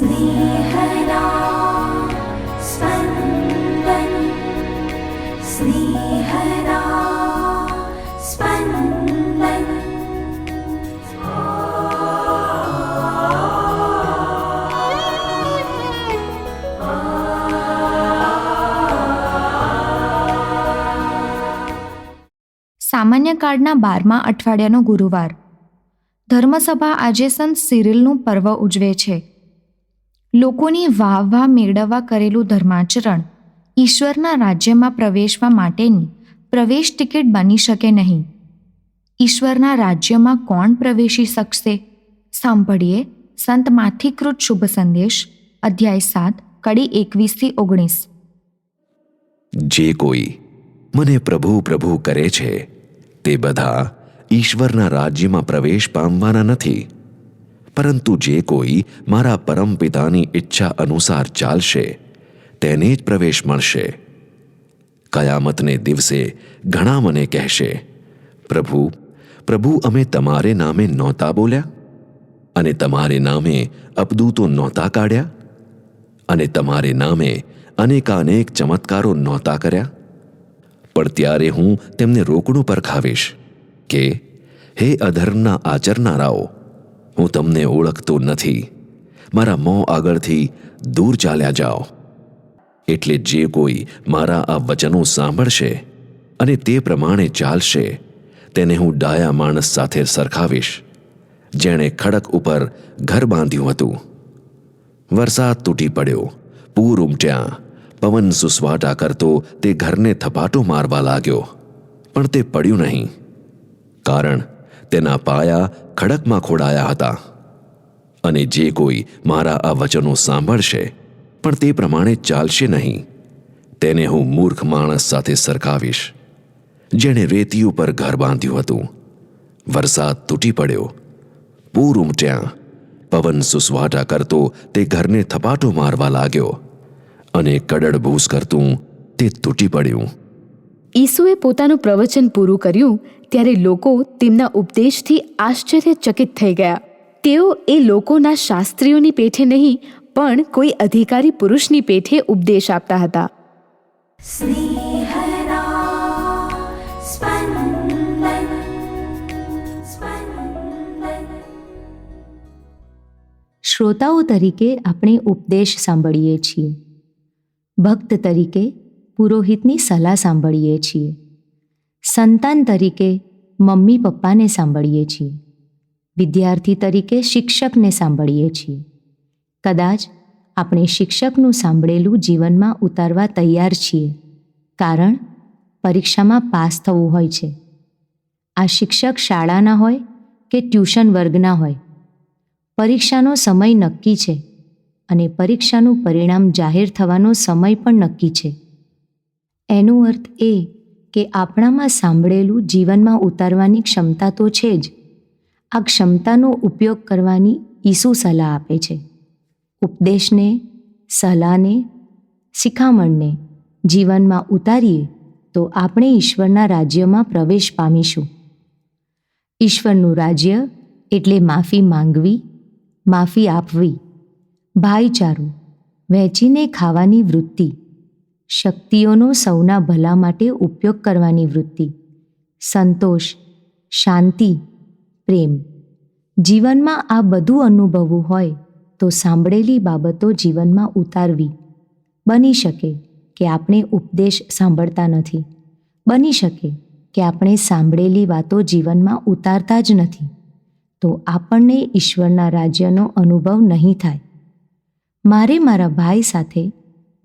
स्नेहदा स्पन्दन् स्नेहदा स्पन्दन् સામાન્ય કાળના બારમા અઠવાડિયાનો ગુરુવાર ધર્મસભા આજે સંત સિરિલનું પર્વ ઉજવે છે લોકોની વાહ વાહ મેળવવા કરેલું ધર્માચરણ ઈશ્વરના રાજ્યમાં પ્રવેશવા માટેની પ્રવેશ ટિકિટ બની શકે નહીં. ઈશ્વરના રાજ્યમાં કોણ પ્રવેશી શકશે? સાંભળીએ સંત માથીકૃત શુભ સંદેશ, અધ્યાય સાત, કડી એકવીસથી ઓગણીસ. જે કોઈ મને પ્રભુ પ્રભુ કરે છે, તે બધા ઈશ્વરના રાજ્યમાં પ્રવેશ પામવાના નથી. પરંતુ જે કોઈ મારા પરમ પિતાની ઈચ્છા અનુસાર ચાલશે, તેને જ પ્રવેશ મળશે. કયામતને દિવસે ઘણા મને કહેશે, પ્રભુ પ્રભુ, અમે તમારે નામે નહોતા બોલ્યા? અને તમારે નામે અબદૂતો નહોતા કાઢ્યા? અને તમારે નામે અનેકાનેક ચમત્કારો નહોતા કર્યા? પણ ત્યારે હું તેમને રોકડું પર ખાવીશ કે, હે અધર્મના આચરનારાઓ હું તમને ઓળખતો નથી. મારા મોં આગળથી દૂર ચાલ્યા જાઓ. એટલે જે કોઈ મારા આ વચનો સાંભળશે અને તે પ્રમાણે ચાલશે, તેને હું ડાયા માણસ સાથે સરખાવીશ, જેણે ખડક ઉપર ઘર બાંધ્યું હતું. વરસાદ તૂટી પડ્યો. પૂર ઉમટ્યા. પવન સુસવાટા કરતો તે ઘરને થપાટો મારવા લાગ્યો. પણ તે પડ્યું નહીં. કારણ તેના પાયા ખડકમાં ખોડાયા હતા. અને જે કોઈ મારા આ વચનો સાંભળશે, પણ તે પ્રમાણે ચાલશે નહીં. તેને હું મૂર્ખ માણસ સાથે સરખાવીશ, જેણે રેતી ઉપર ઘર બાંધ્યું હતું. વરસાદ તૂટી પડ્યો. પૂર ઉમટ્યા. પવન સુસવાટા કરતો તે ઘરને થપાટો મારવા લાગ્યો. અને કડડ ભૂસ કરતું તે તૂટી પડ્યું. ઈસુએ પોતાનું પ્રવચન પૂરું કર્યું ત્યારે લોકો તેમના ઉપદેશથી આશ્ચર્યચકિત થઈ ગયા. તેઓ એ લોકોના શાસ્ત્રીઓની પેઠે નહીં પણ કોઈ અધિકારી પુરુષની પેઠે ઉપદેશ આપતા હતા. શ્રોતાઓ તરીકે આપણે ઉપદેશ સાંભળીએ છીએ. ભક્ત તરીકે પુરોહિતની સલાહ સાંભળીએ છીએ. સંતાન તરીકે મમ્મી પપ્પાને સાંભળીએ છીએ. વિદ્યાર્થી તરીકે શિક્ષકને સાંભળીએ છીએ. કદાચ આપણે શિક્ષકનું સાંભળેલું જીવનમાં ઉતારવા તૈયાર છીએ, કારણ પરીક્ષામાં પાસ થવું હોય છે. આ શિક્ષક શાળાના હોય કે ટ્યુશન વર્ગના હોય. પરીક્ષાનો સમય નક્કી છે અને પરીક્ષાનું પરિણામ જાહેર થવાનો સમય પણ નક્કી છે. એનો અર્થ એ કે આપણામાં સાંભળેલું જીવનમાં ઉતારવાની ક્ષમતા તો છે જ. આ ક્ષમતાનો ઉપયોગ કરવાની ઈસુ સલાહ આપે છે. ઉપદેશને, સલાહને, શિખામણને જીવનમાં ઉતારીએ તો આપણે ઈશ્વરના રાજ્યમાં પ્રવેશ પામીશું. ઈશ્વરનું રાજ્ય એટલે માફી માંગવી, માફી આપવી, ભાઈચારો, વહેંચીને ખાવાની વૃત્તિ. શક્તિઓનો સૌના ભલા માટે ઉપયોગ કરવાની વૃત્તિ. સંતોષ, શાંતિ, પ્રેમ. જીવનમાં આ બધું અનુભવવું હોય તો સાંભળેલી બાબતો જીવનમાં ઉતારવી. બની શકે કે આપણે ઉપદેશ સાંભળતા નથી. બની શકે કે આપણે સાંભળેલી વાતો જીવનમાં ઉતારતા જ નથી. તો આપણને ઈશ્વરના રાજ્યનો અનુભવ નહીં થાય. મારે મારા ભાઈ સાથે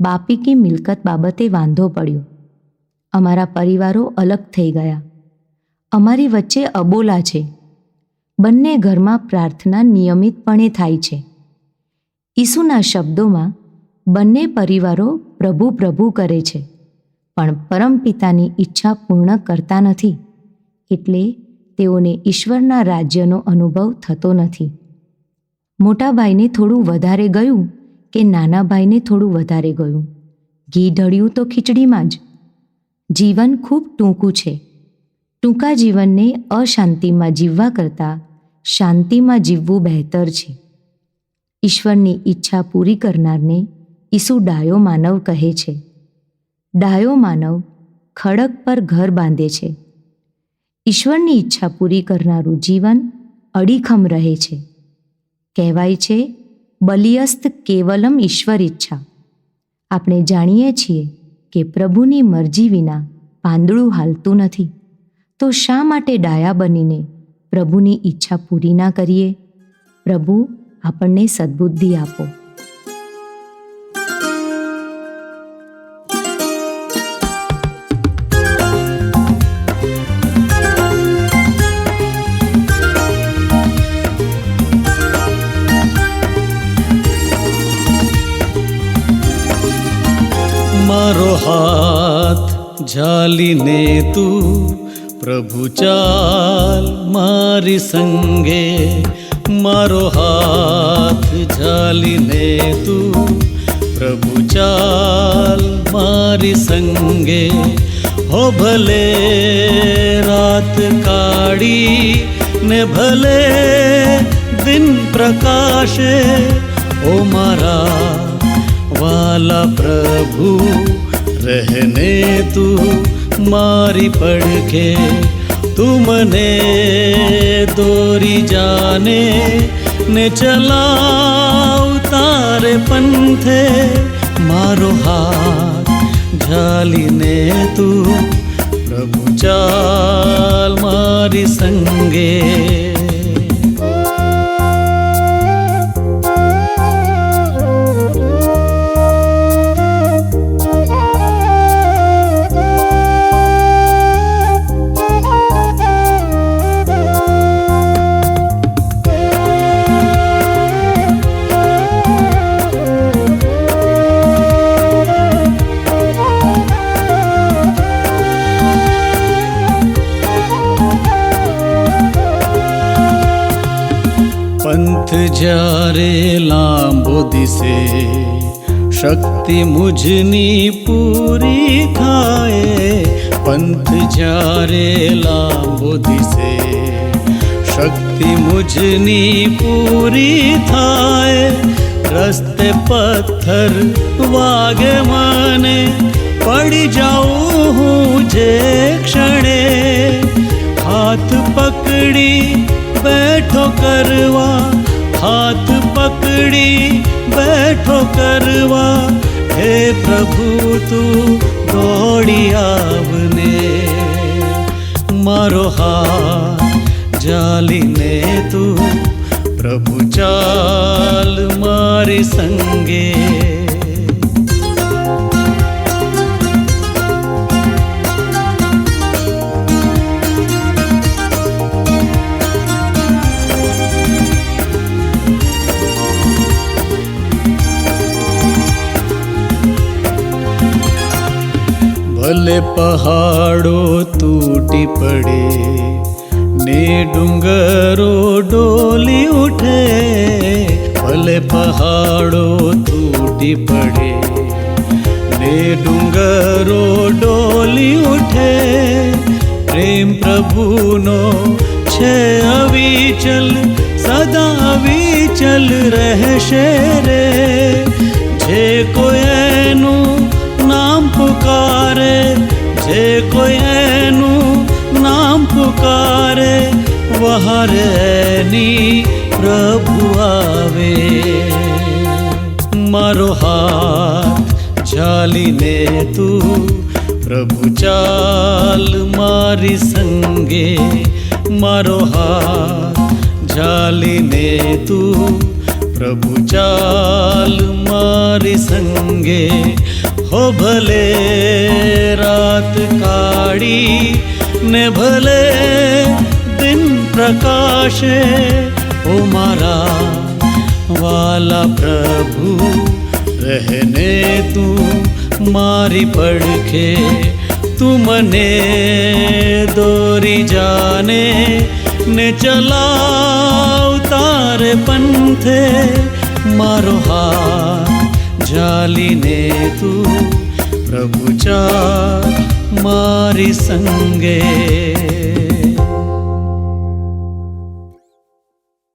બાપી કે મિલકત બાબતે વાંધો પડ્યો. અમારા પરિવારો અલગ થઈ ગયા. અમારી વચ્ચે અબોલા છે. બંને ઘરમાં પ્રાર્થના નિયમિતપણે થાય છે. ઈસુના શબ્દોમાં બંને પરિવારો પ્રભુ પ્રભુ કરે છે, પણ પરમપિતાની ઈચ્છા પૂર્ણ કરતા નથી. એટલે તેઓને ઈશ્વરના રાજ્યનો અનુભવ થતો નથી. મોટાભાઈને થોડું વધારે ગયું કે નાના ભાઈને થોડું વધારે ગયું. ઘી ઢળ્યું તો ખીચડીમાં જ. જીવન ખૂબ ટૂંકું છે. ટૂંકા જીવનને અશાંતિમાં જીવવા કરતાં શાંતિમાં જીવવું બહેતર છે. ઈશ્વરની ઈચ્છા પૂરી કરનારને ઈસુ ડાયો માનવ કહે છે. ડાયો માનવ ખડક પર ઘર બાંધે છે. ઈશ્વરની ઈચ્છા પૂરી કરનારું જીવન અડીખમ રહે છે. કહેવાય છે બલિયસ્ત કેવલમ ઈશ્વર ઈચ્છા. આપણે જાણીએ છીએ કે પ્રભુની મરજી વિના પાંદડું હાલતું નથી. તો શા માટે ડાયા બનીને પ્રભુની ઈચ્છા પૂરી ના કરીએ? પ્રભુ, આપણને સદબુદ્ધિ આપો. ઝાલીને તું પ્રભુ ચાલ મારી સંગે મારો હાથ ઝાલીને તું પ્રભુ ચાલ મારી સંગે હો ભલે રાત કાઢી ને ભલે દિન પ્રકાશે ઓ મારા વાલા પ્રભુ રહેને તું મારી પડખે તું મને દોરી જાને, ને ચલાવ તારે પંથે, મારો હાથ ઝાલીને તું પ્રભુ ચાલ મારી સંગે. પંથ જ્યારે લાંબો દિશે, શક્તિ મુજની પૂરી થાય. પંથ જ્યારે લાંબો દિશે, શક્તિ મુજની પૂરી થાય. રસ્તે પથ્થર વાગે મને, પડી જાઉં હું જે ક્ષણે. હાથ પકડી બેઠો કરવા, હાથ પકડી બેઠો કરવા, હે પ્રભુ તું દોડી આવને, મારો હાથ જાલીને તું પ્રભુ ચાલ મારી સંગે. ભલે પહાડો તૂટી પડે. ને ડુંગરો ડોલી ઉઠે. ભલે પહાડો તૂટી પડે. ને ડુંગરો ડોલી ઉઠે. પ્રેમ પ્રભુનો છે અવિચલ, સદા અવિચલ રહેશે રે. જે કોઈનું પુકારે, જે કોઈ એનું નામ પુકારે વહારે એની પ્રભુ આવે. મારો હાથ ચાલીને તું પ્રભુ ચાલ મારી સંગે. મારો હાથ ચાલીને તું પ્રભુ ચાલ મારી સંગે. હો ભલે રાત કાળી ને ભલે દિન પ્રકાશે ઓ મારા વાલા પ્રભુ રહેને તું મારી પડખે તું મને દોરી જાને ને ચલાવ તારે પંથે મારો હાથ જાલીને તું પ્રભુ ચા મારી સંગે.